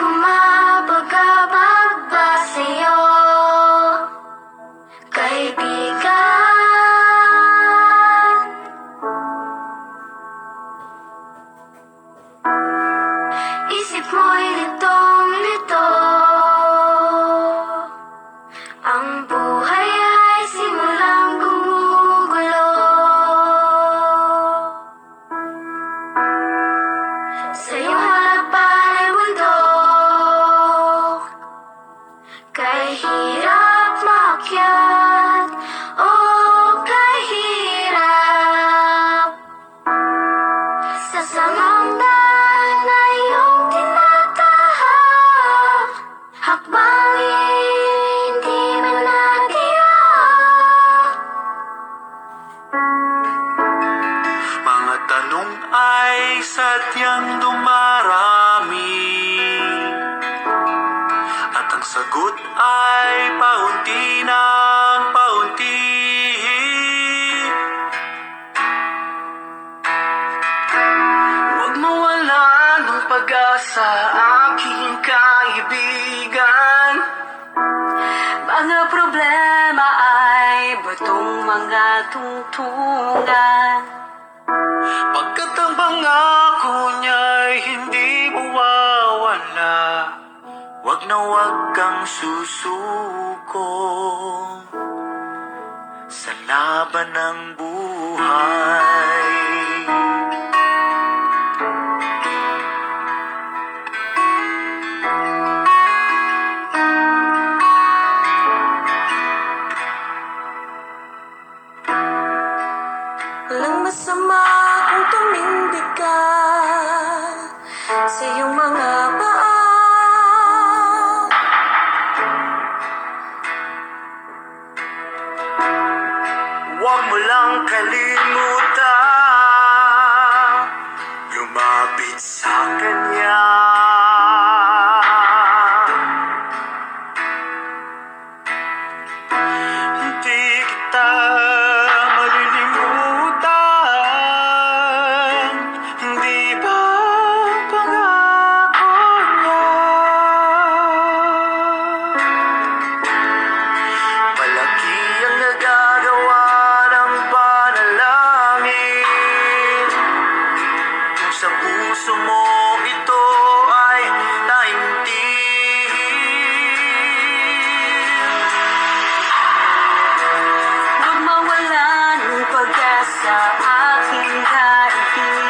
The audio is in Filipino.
bumabagabag ba sa'yo? Kaibigan Isip mo'y pag-akyat o kahirap. Sa samamdan na iyong tinatahak Hakbangin, di man natiyak Mga tanong ay sadyang dumarami ay paunti ng paunti. Huwag mawala ng pag-asa aking kaibigan. Mga problema ay batong mga tungtungan Huwag na huwag kang susuko Sa laban ng buhay Huwag mo lang kalimutan. Lumapit sa Kanya so I can be you.